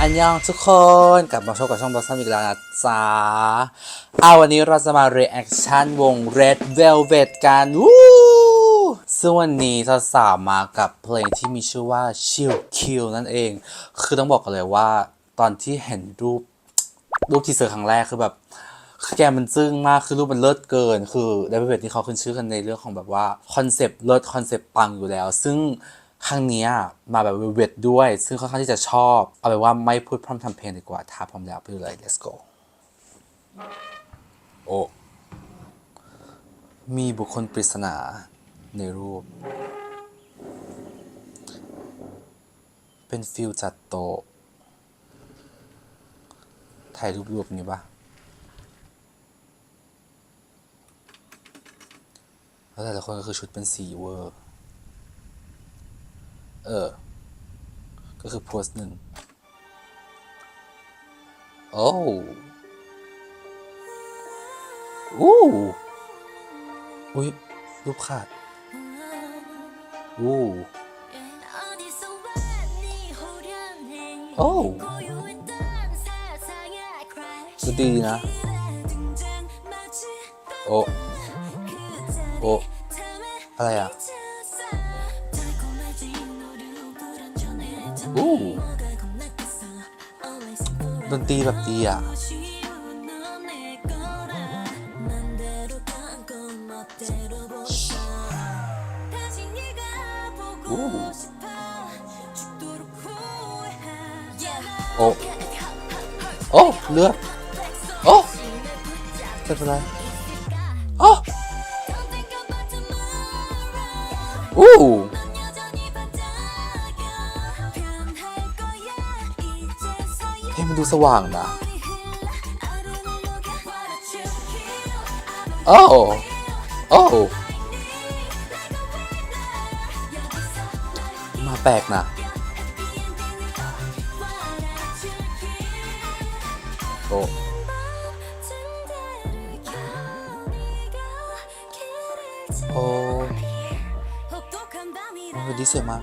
อันยองทุกคนกลับมาชมกับช่องบอสซัมอีกแล้วนะจ๊ะเอาวันนี้เราจะมา reaction วง Red Velvet กันวู้ซึ่งวันนี้จะสาวมากับเพลงที่มีชื่อว่า Chill Kill นั่นเอง คือต้องบอกกันเลยว่า ตอนที่เห็นรูปรูปทีเซอร์ครั้งแรกคือแบบ คือแกมันจึ้งมากคือรูปมันเลิศเกิน คือเดวิดที่เขาขึ้นชื่อกันในเรื่องของแบบว่าคอนเซปต์เลิศคอนเซปต์ปังอยู่แล้ว ซึ่งครั้งนี้มาแบบเวทด้วย ซึ่งค่อนข้างที่จะชอบ เอาไปนว่าไม่พูดพร่ำทำเพลงดีกว่าถ้าพร้อมแล้วไปเลย let's go โอ้มีบุคคลปริศนาในรูป เป็นฟิลจัดโตถ่ายรูปรวบนี้ปะ แล้วแต่ละคนก็คือชุดเป็นสีเวอร์ เออ ก็คือโพสหนึ่ง โอ้อู้อุ้ยรูปขาดอู้โอ้ก็ดีนะ โอ้ โอ้อะไรอะอู้ดนตรีแบบดีอะอู้โอ้โอ้ เลือด โอ้ไม่เป็นไร อู้เพลงมันดูสว่างนะโอ้โอ้มาแปลกนะโอ้ วันนี้สวยมาก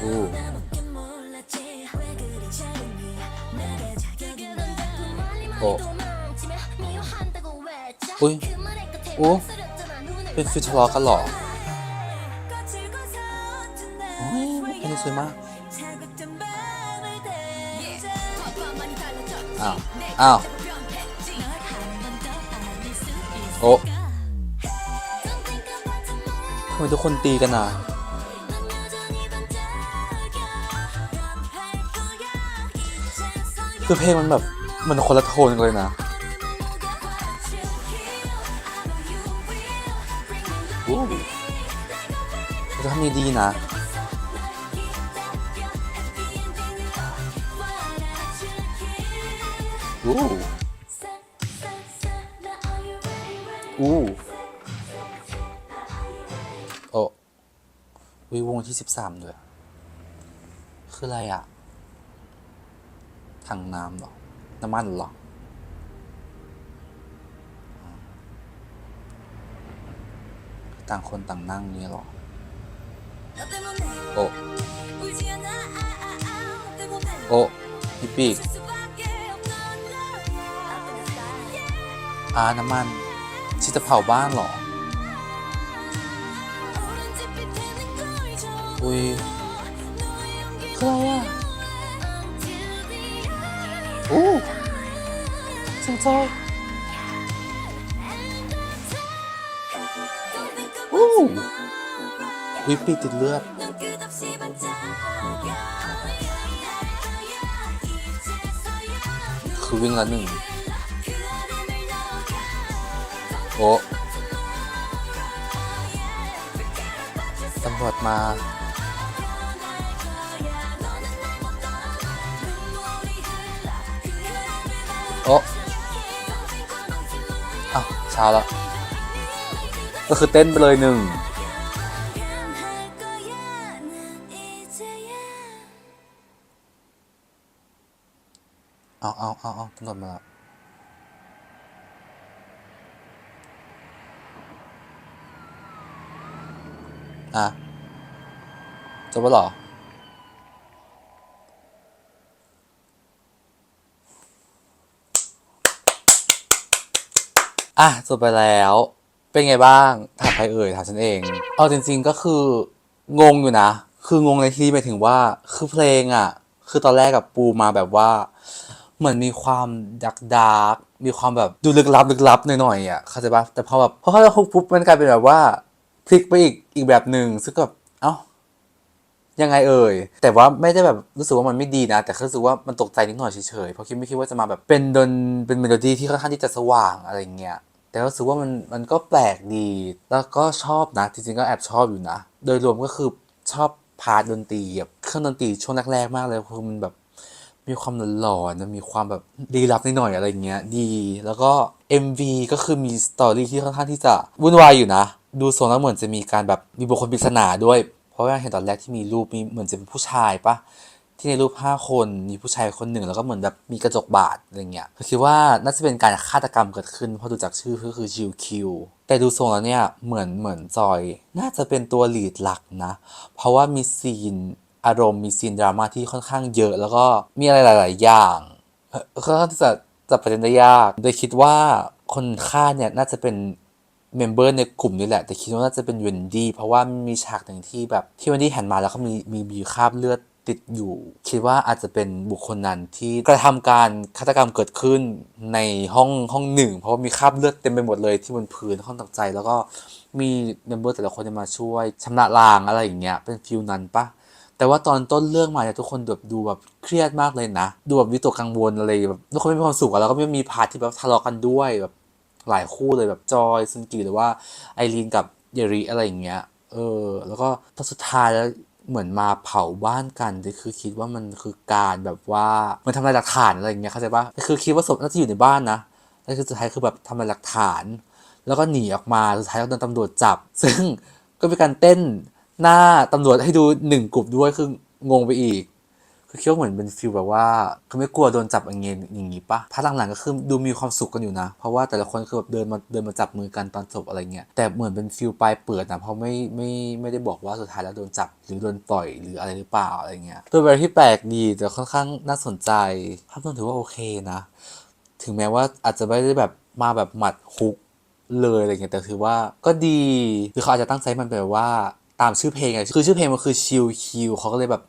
โอ้โอ้อุ้ยโอ้เป็นฟิวทะำไมทุกคนตีกันอะคือเพลงมันแบบมันคนละโทนกันเลยนะจะทำนี้ดีนะอู้อู้ วิวงที่สิบสามด้วย คืออะไรอะถังน้ำหรอ น้ำมันหรอ ต่างคนต่างนั่งนี่หรอ โอ้ โอ้พี่ปีกอาน้ำมันที่จะเผาบ้านหรอ อุ้ยคืออะไรอะโอ้สนใจโอ้วิปปีติดเลือดคือวิ่งละหนึ่งโอ้ตำรวจมา อ้อ้าวช้าละก็คือเต้นไปเลยหนึ่งเอาเอาเอาเอาตำรวจมาล้วอะจบแล้วหรอ อะจบไปแล้ว เป็นไงบ้างถามใครเอ่ยถามฉันเอง เอาจริง ๆก็คืองงอยู่นะ คืองงในที่หมายถึงว่าคือเพลงอะ คือตอนแรกกับปูมาแบบว่า เหมือนมีความดักดาร์กมีความแบบดูลึกลับลึกลับหน่อยๆอะเข้าใจปะแต่พอแบบพอเขาจะฮุกปุ๊บมันกลายเป็นแบบว่าพลิกไปอีกอีกแบบหนึ่งซึ่งก็แบบเอ้ายังไงเอ่ย แต่ว่าไม่ได้แบบรู้สึกว่ามันไม่ดีนะ แต่รู้สึกว่ามันตกใจนิดหน่อยเฉยๆ เพราะคิดไม่คิดว่าจะมาแบบเป็นดนเป็นเมโลดี้ที่ค่อนข้างที่จะสว่างอะไรเงี้ย แต่รู้สึกว่ามันมันก็แปลกดี แล้วก็ชอบนะ จริงๆก็แอบชอบอยู่นะ โดยรวมก็คือชอบพาดนตรีแบบเครื่องดนตรีช่วงแรกๆมากเลยคือมันแบบมีความหลอนๆมีความแบบดีลับนิดหน่อยอะไรเงี้ยดี แล้วก็ MV ก็คือมีสตอรี่ที่ค่อนข้างที่จะวุ่นวายอยู่นะ ดูทรงแล้วเหมือนจะมีการแบบมีบุคคลปริศนาด้วย เพราะว่าเห็นตอนแรกที่มีรูปมีเหมือนจะเป็นผู้ชายปะ ที่ในรูปห้าคนมีผู้ชายคนหนึ่งแล้วก็เหมือนแบบมีกระจกบาดอะไรเงี้ยคิดว่าน่าจะเป็นการฆาตกรรมเกิดขึ้นเพราะดูจากชื่อก็คือชิวคิวแต่ดูทรงแล้วเนี่ยเหมือนเหมือนจอย น่าจะเป็นตัวหลีดหลักนะ เพราะว่ามีซีนอารมณ์มีซีนดราม่าที่ค่อนข้างเยอะ แล้วก็มีอะไรหลาย ๆ อย่างเอ่อค่อนข้างที่จะจับประเด็นได้ยาก โดยคิดว่าคนฆ่าเนี่ยน่าจะเป็นเมมเบอร์ในกลุ่มนี่แหละ แต่คิดว่าน่าจะเป็นเวนดี้เพราะว่ามีฉากหนึ่งที่แบบที่เวนดี้หันมาแล้วเขามีมีมีคราบเลือด ติดอยู่ คิดว่าอาจจะเป็นบุคคลนั้นที่กระทำการฆาตกรรมเกิดขึ้นในห้องห้องหนึ่ง เพราะว่ามีคราบเลือดเต็มไปหมดเลยที่บนพื้นห้องตกใจ แล้วก็มีเมมเบอร์แต่ละคนจะมาช่วยชำระล้างอะไรอย่างเงี้ยเป็นฟิลนั้นปะแต่ว่าตอนต้นเรื่องมาเนี่ยทุกคนแบบดูแบบเครียดมากเลยนะ ดูแบบวิตกกังวลอะไรแบบทุกคนไม่มีความสุขแล้วก็ไม่มีพาร์ทที่แบบทะเลาะกันด้วยแบบหลายคู่เลยแบบจอยซุนกีหรือว่าไอรีนกับเยริอะไรอย่างเงี้ยเออ แล้วก็ตอนสุดท้ายแล้ว เหมือนมาเผาบ้านกันคือคิดว่ามันคือการแบบว่ามันทำลายหลักฐานอะไรอย่างเงี้ยเข้าใจปะคือคิดว่าศพน่าจะอยู่ในบ้านนะแล้วคือสุดท้ายคือแบบทำลายหลักฐาน แล้วก็หนีออกมาสุดท้ายก็โดนตำรวจจับ ซึ่งก็เป็นการเต้นหน้าตำรวจให้ดูหนึ่งกลุ่มด้วยคืองงไปอีก คือคิดว่าเหมือนเป็นฟิลแบบว่าเขาไม่กลัวโดนจับอย่างเงี้ยอย่างงี้ปะพักหลังๆก็คือดูมีความสุขกันอยู่นะ เพราะว่าแต่ละคนคือแบบเดินมาเดินมาจับมือกันตอนจบอะไรเงี้ยแต่เหมือนเป็นฟิลปลายเปิดนะเพราะไม่ไม่ไม่ได้บอกว่าสุดท้ายแล้วโดนจับหรือโดนปล่อยหรืออะไรหรือเปล่าอะไรเงี้ยตัวแบบที่แปลกดีแต่ค่อนข้างน่าสนใจภาพรวมถือว่าโอเคนะ ถึงแม้ว่าอาจจะไม่ได้แบบมาแบบหมัดฮุกเลยอะไรเงี้ยแต่ถือว่าก็ดีหรือเขาอาจจะตั้งใจมันแบบว่าตามชื่อเพลงไงคือชื่อเพลงมันคือชิลคิวเขาก็เลยแบบ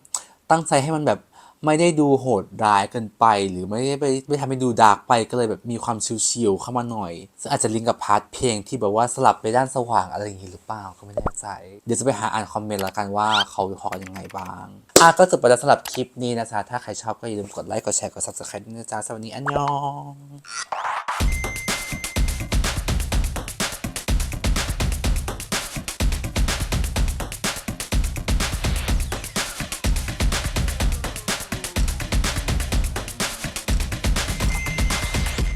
ตั้งใจให้มันแบบ ไม่ได้ดูโหดร้ายเกินไป หรือไม่ได้ไปไม่ทำให้ดูดาร์กไปก็เลยแบบมีความชิลๆเข้ามาหน่อยซึ่งอาจจะลิงก์กับพาร์ทเพลงที่แบบว่าสลับไปด้านสว่างอะไรอย่างงี้หรือเปล่าก็ไม่แน่ใจ เดี๋ยวจะไปหาอ่านคอมเมนต์แล้วกันว่าเขาวิเคราะห์ยังไงบ้างอะก็จบไปแล้วสำหรับคลิปนี้นะจ๊ะถ้าใครชอบก็อย่าลืมกดไลค์กดแชร์กดซับสไครต์นะจ๊ะสวัสดีอันยอง